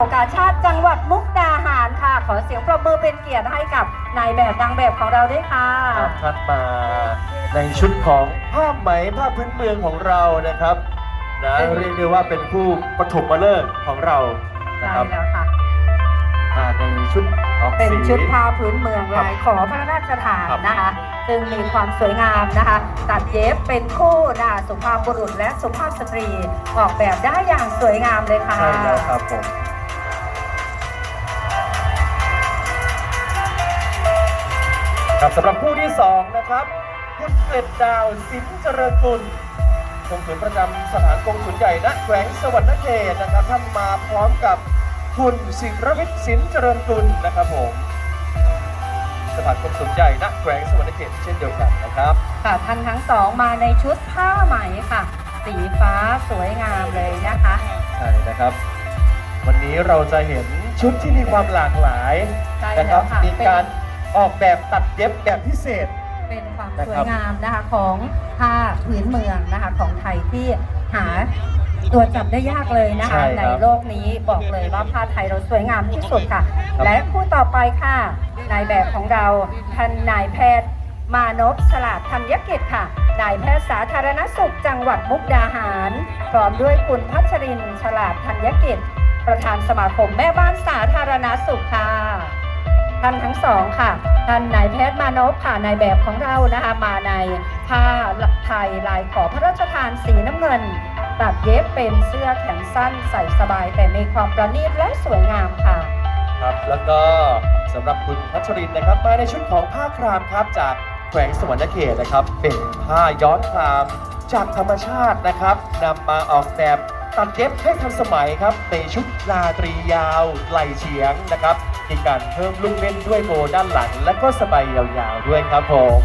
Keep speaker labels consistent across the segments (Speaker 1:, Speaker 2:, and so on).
Speaker 1: โอกาสชาติจังหวัดมุกดาหารค่ะ ขอเสียงปรบมือเป็นเกียรติให้กับนายแบบนางแบบของเราด้วยค่ะ
Speaker 2: ครับท่านมาในชุดของผ้าไหมผ้าพื้นเมืองของเรานะครับนะเรียกได้ว่าเป็นผู้ปฐมฤกษ์ของเรานะ
Speaker 1: ใช่
Speaker 2: ครับ
Speaker 1: แล้วค่ะ
Speaker 2: อ่าในชุดออก
Speaker 1: เป็น
Speaker 2: สี
Speaker 1: ชุดผ้าพื้นเมือง
Speaker 2: ครับ
Speaker 1: ลายขอพระราชทาน
Speaker 2: ครับ
Speaker 1: นะคะ ซึ่งมีความสวยงามนะคะ ตัดเย็บเป็นคู่นะคะสุภาพบุรุษและสุภาพสตรีออกแบบได้อย่างสวยงามเลยค่ะ
Speaker 2: ใช่แล้วครับผม ครับสำหรับผู้ที่สองนะครับ คุณเกล็ดดาวสินเจริญกุลกงสุลประจำสถานกงสุลใหญ่ณแขวงสวรรณเขตนะครับ ท่านมาพร้อมกับคุณศิรวิทย์สินเจริญกุลนะครับผมสถานกงสุลใหญ่ณแขวงสวรรณเขตเช่นเดียวกันนะครับ
Speaker 1: ค่ะท่านทั้งสองมาในชุดผ้าไหมค่ะ สีฟ้าสวยงามเลยนะคะ
Speaker 2: ใช่นะครับ วันนี้เราจะเห็นชุดที่มีความหลากหลาย
Speaker 1: ใช่
Speaker 2: นะค
Speaker 1: แล้
Speaker 2: รั
Speaker 1: ว
Speaker 2: บ
Speaker 1: ค่ะ
Speaker 2: มี
Speaker 1: เป็น
Speaker 2: การ ออกแบบตัดเย็บแบบพิเศษ
Speaker 1: เป็นความ
Speaker 2: นะ
Speaker 1: สว
Speaker 2: ครั
Speaker 1: ย
Speaker 2: บ
Speaker 1: งามนะคะของผ้าพื้นเมืองนะคะของไทยที่หาตัวจับได้ยากเลยนะคะ
Speaker 2: ใช่
Speaker 1: ใน
Speaker 2: ครับ
Speaker 1: โลกนี้บอกเลยว่าผ้าไทยเราสวยงามที่สุดค่ะ
Speaker 2: ครับ
Speaker 1: และคู่ต่อไปค่ะนายแบบของเราท่านนายแพทย์ มานพฉลาดธัญกิจค่ะนายแพทย์สาธารณสุขจังหวัดมุกดาหารพร้อมด้วยคุณพัชรินทร์ฉลาดธัญกิจ ประธานสมาคมแม่บ้านสาธารณสุขค่ะ ท่านทั้งสองค่ะ ท่านนายแพทย์มานพค่ะนายแบบของเรานะคะมาในผ้าไทยลายขอพระราชทานสีน้ำเงิน ตัดเย็บเป็นเสื้อแขนสั้นใส่สบาย แต่มีความประณีตและสวยงามค่ะ
Speaker 2: ครับแล้วก็สำหรับคุณพัชรินนะครับมาในชุดของผ้าครามครับจากแขวงสวรรณเขตนะครับ เป็นผ้าย้อนคราม จากธรรมชาตินะครับนำมาออกแบบ ตัดเย็บให้ทันสมัยครับในชุดราตรียาวไหลเฉียงนะครับมีการเพิ่มลูกเล่นด้วยโบด้านหลัง และก็สบายยาวๆด้วยครับผม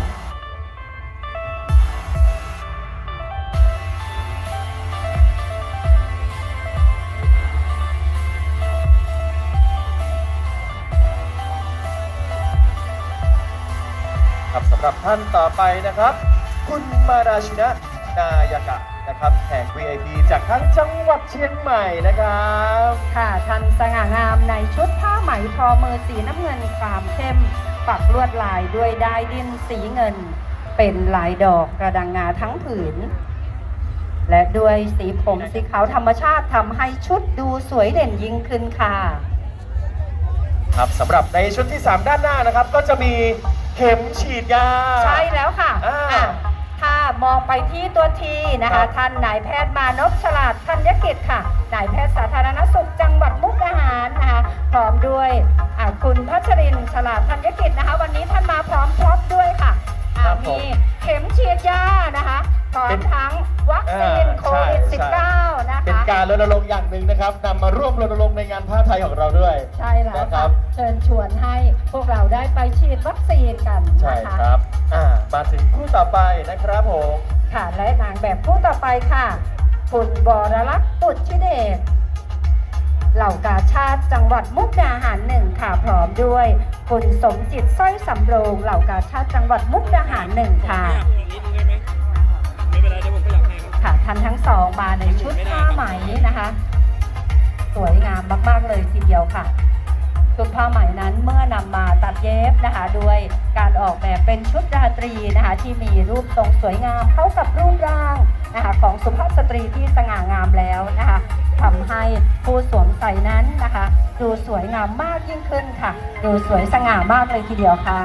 Speaker 2: ครับสำหรับท่านต่อไปนะครับ คุณมาราชินะนายากะ นะครับแขก VIP จากทั้งจังหวัดเชียงใหม่นะครับ
Speaker 1: ค่ะท่านสง่างามในชุดผ้าไหมทอมือสีน้ำเงินครามเข้ม ปักลวดลายด้วยได้ายดิ้นสีเงิน เป็นลายดอกกระดังงาทั้งผืน และด้วยสีผมสีขาวธรรมชาติทำให้ชุดดูสวยเด่นยิ่งขึ้นค่ะ
Speaker 2: ครับสำหรับในชุดที่ 3 ด้านหน้านะครับ ก็จะมีเข็มฉีดยา
Speaker 1: ใช่แล้วค่ะ
Speaker 2: อ่า
Speaker 1: อะถ้า มองไปที่ตัวทีนะ
Speaker 2: ครั
Speaker 1: คะ
Speaker 2: บ
Speaker 1: ท่านนายแพทย์มานพฉลาดธัญกิจค่ะ นายแพทย์สาธารณสุขจังหวัดมุกดาหารนะคะ พร้อมด้วยอะคุณพัชรินทร์ฉลาดธัญกิจนะคะ วันนี้ท่านมาพร้อมพร็อพด้วยค่ะอะ
Speaker 2: ครับผม
Speaker 1: มีเข็มฉีดยานะคะพร้อ
Speaker 2: เป็
Speaker 1: ม
Speaker 2: น
Speaker 1: ทั้งวัคซีน
Speaker 2: อ่า
Speaker 1: โควิด
Speaker 2: ใช่ใช่
Speaker 1: 19นะ
Speaker 2: เป็น
Speaker 1: คะ
Speaker 2: การรณรงค์อย่างหนึ่งนะครับนำมาร่วมรณรงค์ในงานผ้าไทยของเราด้วย
Speaker 1: ใช่แล้ว
Speaker 2: นะครั
Speaker 1: ค่ะ
Speaker 2: บ
Speaker 1: เชิญชวนให้พวกเราได้ไปฉีดวัคซีนกัน
Speaker 2: ใช่
Speaker 1: นะคะ
Speaker 2: ครับอ่า มาถึงคู่ต่อไปนะครับผม
Speaker 1: ค่ะและนางแบบผู้ต่อไปค่ะ คุณบรลักษณ์ปุตชิเดชเหล่ากาชาติจังหวัดมุกดาหารหนึ่งค่ะพร้อมด้วย คุณสมจิตสร้อยสำโรงเหล่ากาชาติจังหวัดมุกดาหารหนึ่งค่ะ
Speaker 3: นิดนึงได้ไหมไม่เป็นไรเดี๋ยวผมขยับให้ครับ
Speaker 1: ค่ะท่านทั้งสองมาในชุดผ้าไหมนะคะ สวยงามมาก ๆ เลยทีเดียวค่ะ ชุดผ้าไหมนั้นเมื่อนำมาตัดเย็บนะคะด้วยการออกแบบเป็นชุดราตรีนะคะที่มีรูปทรงสวยงามเข้ากับรูปร่างนะคะของสุภาพสตรีที่สง่างามแล้วนะคะทำให้ผู้สวมใส่นั้นนะคะ ดูสวยงามมากยิ่งขึ้นค่ะ ดูสวยสง่ามากเลยทีเดียวค่ะ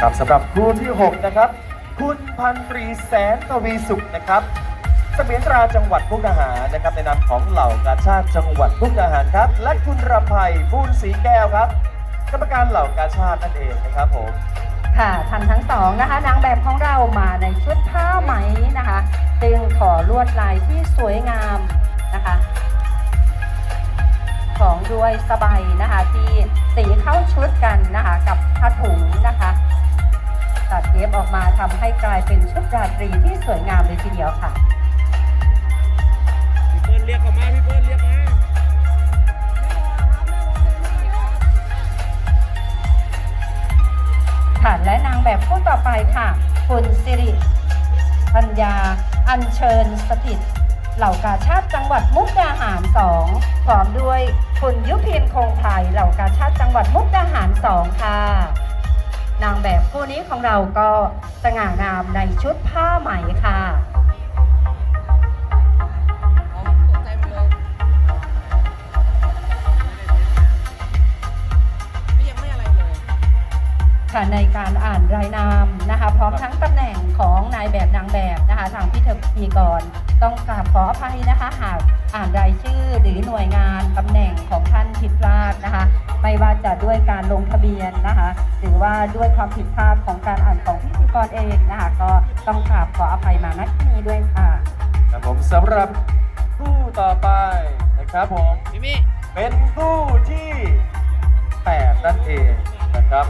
Speaker 2: ครับสำหรับคู่ที่ 6 นะครับ คุณพันตรีแสนทวีสุขนะครับเสมียนตราจังหวัดมุกดาหารนะครับในนามของเหล่ากาชาติจังหวัดมุกดาหารครับ และคุณรำไพบูนศรีแก้วครับ กรรมการเหล่ากาชาตินั่นเองนะครับผม
Speaker 1: ค่ะท่านทั้งสองนะคะ นางแบบของเรามาในชุดผ้าไหมนะคะซึ่งขอลวดลายที่สวยงามนะคะของด้วยสบายนะคะที่สีเข้าชุดกันนะคะกับผ้าถุงนะคะ ตัดเย็บออกมาทำให้กลายเป็นชุดราตรีที่สวยงามเลยทีเดียวค่ะ
Speaker 3: พี่เปิ้ลเรียกเขามาพี่เปิ้ลเรียกมา
Speaker 1: ค่ะและนางแบบคู่ต่อไปค่ะ คุณสิริปัญญา อัญเชิญสถิต เหล่ากาชาติจังหวัดมุกดาหารสองพร้อมด้วยคุณยุพินคงไทยเหล่ากาชาติจังหวัดมุกดาหารสองค่ะ นางแบบคู่นี้ของเราก็สง่างามในชุดผ้าไหมค่ะ
Speaker 4: ยังไม่อะไรเลย
Speaker 1: ค่ะในการอ่านรายนามนะคะ พร้อมทั้งตำแหน่งของนายแบบนางแบบนะคะทางพิธีกรต้องกราบขออภัยนะคะ หากอ่านรายชื่อหรือหน่วยงานตำแหน่งของท่านผิดพลาดนะคะ ไม่ว่าจะด้วยการลงทะเบียนนะคะ หรือว่าด้วยความผิดพลาดของการอ่านของพิธีกรเองนะคะ ก็ต้องกราบขออภัยมาณที่นี้ด้วยค่ะ
Speaker 2: ครับผมสำหรับคู่ต่อไปนะครับผม
Speaker 4: มิมี่
Speaker 2: เป็นคู่ที่8นั่นเองนะครับ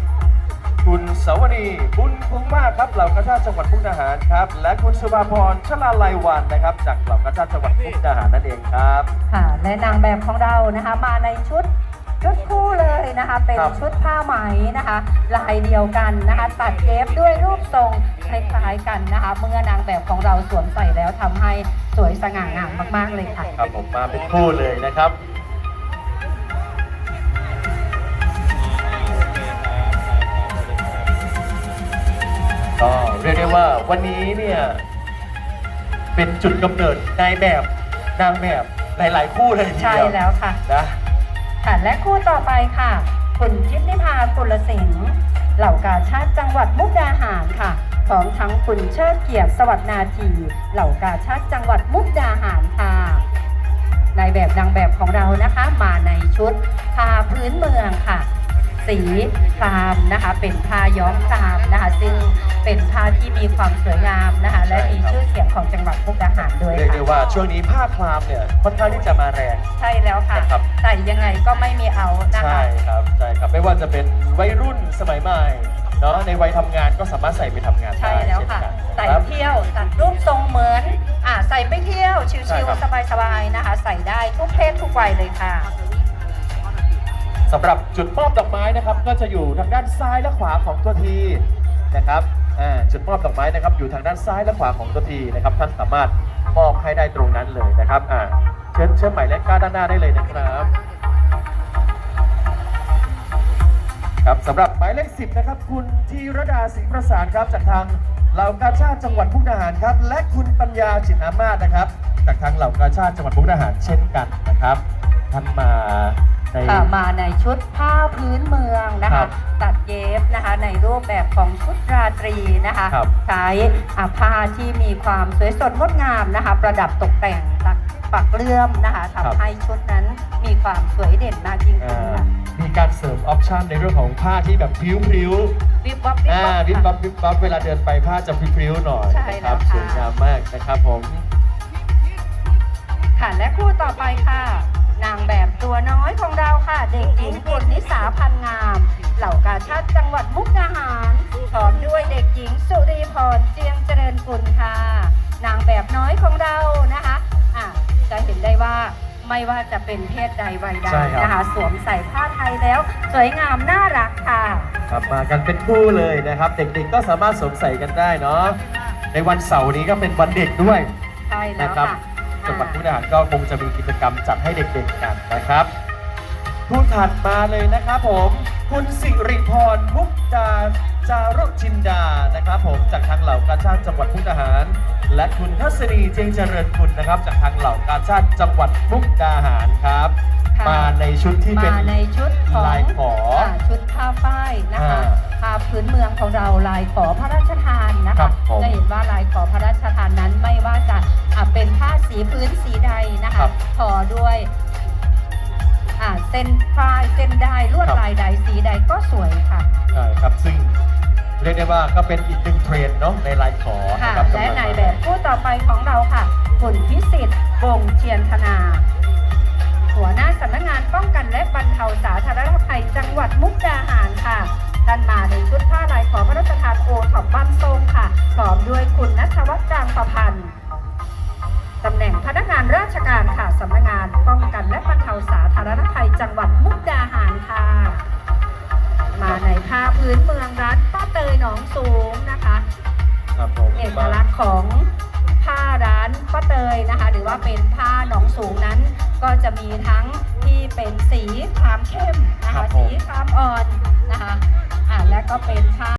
Speaker 2: คุณสวนีบุญคุ้มมากครับเหล่ากระชาติจังหวัดมุกดาหารครับ และคุณสุภาพรชลาลัยวันนะครับ จากเหล่ากระชาติจังหวัดมุกดาหารนั่นเองครับ
Speaker 1: ค่ะและนางแบบของเรานะคะมาในชุด ชุดคู่เลยนะคะเป็น
Speaker 2: ครับ
Speaker 1: ชุดผ้าไหมนะคะ ลายเดียวกันนะคะ ตัดเย็บด้วยรูปทรงคล้ายๆกันนะคะ เมื่อนางแบบของเราสวมใส่แล้วทำให้สวยสง่างามมากๆเลยค่ะ
Speaker 2: ครับผมมาเป็นคู่เลยนะครับ ก็เรียกได้ว่าวันนี้เนี่ย เป็นจุดกำเนิดนายแบบนางแบบหลาย ๆ คู่เลยที
Speaker 1: ใช่
Speaker 2: เดียว
Speaker 1: แล้วค่ะ
Speaker 2: นะ
Speaker 1: ค่ะและคู่ต่อไปค่ะ คุณทิพนิพากุลสิงห์เหล่ากาชาติจังหวัดมุกดาหารค่ะพร้อมทั้งคุณเชิดเกียรติสวัสดนาที เหล่ากาชาติจังหวัดมุกดาหารค่ะนายแบบนางแบบของเรานะคะมาในชุดผ้าพื้นเมืองค่ะ สีครามนะคะ เป็นผ้าย้อมครามนะคะ ซึ่งเป็นผ้าที่มีความสวยงามนะคะ และมี รด้วย
Speaker 2: เรียก
Speaker 1: ค่ะ
Speaker 2: ได้ว่าช่วงนี้ผ้าคลามเนี่ยค่อนข้างที่จะมาแรง
Speaker 1: ใช่แล้วค่ะ
Speaker 2: นะครับ
Speaker 1: ใส่ยังไงก็ไม่มีเอานะคะ
Speaker 2: ใช่ครับใช่ครับไม่ว่าจะเป็นวัยรุ่นสมัยใหม่เนาะในวัยทำงานก็สามารถใส่ไปทำงานได้
Speaker 1: ใช่แล้ว
Speaker 2: เช่น
Speaker 1: ค่ะ
Speaker 2: กัน
Speaker 1: ใส่
Speaker 2: นะครับ
Speaker 1: เที่ยวตัดรูปทรงเหมือนอ่าใส่ไปเที่ยว
Speaker 2: ใช่
Speaker 1: ชิว
Speaker 2: ครับ
Speaker 1: ๆ สบายๆนะคะ ใส่ได้ทุกเพศทุกวัยเลยค่ะ
Speaker 2: สำหรับจุดมอบดอกไม้นะครับ ก็จะอยู่ทางด้านซ้ายและขวาของตัวทีนะครับอ่าจุดมอบดอกไม้นะครับ อยู่ทางด้านซ้ายและขวาของตัวทีนะครับ ท่านสามารถ มอบให้ได้ตรงนั้นเลยนะครับอ่าเชิญเชิญหมายเลขเก้าด้านหน้าได้เลยนะครับครับสำหรับหมายเลขสิบนะครับ คุณธีรดาสิงห์ประสานครับ จากทางเหล่ากาชาติจังหวัดมุกดาหารครับ และคุณปัญญาจิตอามาศนะครับ จากทางเหล่ากาชาติจังหวัดมุกดาหารเช่นกันนะครับท่านมา ใน
Speaker 1: ค่ะมาในชุดผ้าพื้นเมืองนะ
Speaker 2: ครั
Speaker 1: คะ
Speaker 2: บ
Speaker 1: ตัดเย็บนะคะในรูปแบบของชุดราตรีนะคะ
Speaker 2: ครับ
Speaker 1: ใช้อ่าผ้าที่มีความสวยสดงดงามนะคะ ประดับตกแต่งตักปักเลื่อมนะคะทำให้ชุดนั้นมีความสวยเด่นมากยิ่ง
Speaker 2: เอ่
Speaker 1: ขึ้น
Speaker 2: อ
Speaker 1: ค่ะ
Speaker 2: มีการเสริมออปชันในเรื่องของผ้าที่แบบพริ้วพริ้ว
Speaker 1: วิบวับ
Speaker 2: ๆอ่าวิ
Speaker 1: วิ
Speaker 2: บบวั
Speaker 1: วั
Speaker 2: บบวิบวับเวลาเดินไปผ้าจะพริ้วๆหน่อย
Speaker 1: ใช่
Speaker 2: นะค
Speaker 1: แล้
Speaker 2: รับ
Speaker 1: วค่ะ
Speaker 2: สวยงามมากนะครับผม
Speaker 1: ค่ะและคู่ต่อไปค่ะ นางแบบตัวน้อยของเราค่ะ เด็กหญิงปุณนิสาพันธ์งาม เหล่ากาชาติจังหวัดมุกดาหารพร้อมด้วยเด็กหญิงสุรีพรเจียงเจริญกุลค่ะ นางแบบน้อยของเรานะคะอะจะเห็นได้ว่าไม่ว่าจะเป็นเพศใดวัยใด
Speaker 2: ใช่ครับ
Speaker 1: นะคะสวมใส่ผ้าไทยแล้ว สวยงามน่ารักค่ะ
Speaker 2: ครับมากันเป็นคู่เลยนะครับ เด็กๆก็สามารถสวมใส่กันได้เนาะในวันเสาร์นี้ก็เป็นวันเด็กด้วย
Speaker 1: ใช่แล้ว
Speaker 2: นะครับ
Speaker 1: ค่ะ
Speaker 2: จังหวัดมุกดาหารก็คงจะมีกิจกรรมจัดให้เด็กๆกันนะครับผู้ถัดมาเลยนะครับผม คุณสิริพรมุก จารุจินดานะครับผมจากทางเหล่ากาชาติจังหวัดมุกดาหาร และคุณทัศนีเจงเจริญคุณนะครับ จากทางเหล่ากาชาติจังหวัดมุกดาหารครับ
Speaker 1: ค่ะ
Speaker 2: มาในชุดที่เป็น
Speaker 1: มาในชุดของ
Speaker 2: ลายขออ่า
Speaker 1: ชุดผ้าฝ้ายนะคะ
Speaker 2: อ่า
Speaker 1: ผ้าพื้นเมืองของเราลายขอพระราชทานนะ
Speaker 2: ครั
Speaker 1: คะ
Speaker 2: บผม
Speaker 1: จะเห็นว่าลายขอพระราชทานนั้นไม่ว่าจะอ่าเป็นผ้าสีพื้นสีใดนะ
Speaker 2: ครั
Speaker 1: คะ
Speaker 2: บ
Speaker 1: ทอด้วยอ่าเส้นฝ้ายเส้นได้ลวด
Speaker 2: ครับ
Speaker 1: ลายใดสีใดก็สวยค่ะ
Speaker 2: ใช่ครับซึ่ง เรียกได้ว่าก็เป็นอีกหนึ่งเทรนด์เนาะในลายขอ
Speaker 1: ค่ะ
Speaker 2: นะครับ
Speaker 1: และ
Speaker 2: กำง
Speaker 1: นาย
Speaker 2: มา
Speaker 1: แบบผู้ต่อไปของเราค่ะคุณพิสิทธิ์วงศ์เชียนธนา หัวหน้าสำนักงานป้องกันและบรรเทาสาธารณภัยจังหวัดมุกดาหารค่ะท่านมาในชุดผ้าลายขอพระราชทานโอท็อปบ้านทรงค่ะพร้อมด้วยคุณนัทวัฒน์จางประพันธ์ตำแหน่งพนักงานราชการค่ะสำนักงานป้องกันและบรรเทาสาธารณภัยจังหวัดมุกดาหารค่ะ อกลักษณ์ของผ้าร้านป้าเตยนะคะ หรือว่าเป็นผ้าหนองสูงนั้น ก็จะมีทั้งที่เป็นสีครามเข้มนะ
Speaker 2: ครั
Speaker 1: คะ
Speaker 2: บผม
Speaker 1: สีครามอ่อนนะคะอ่าและก็เป็นผ้า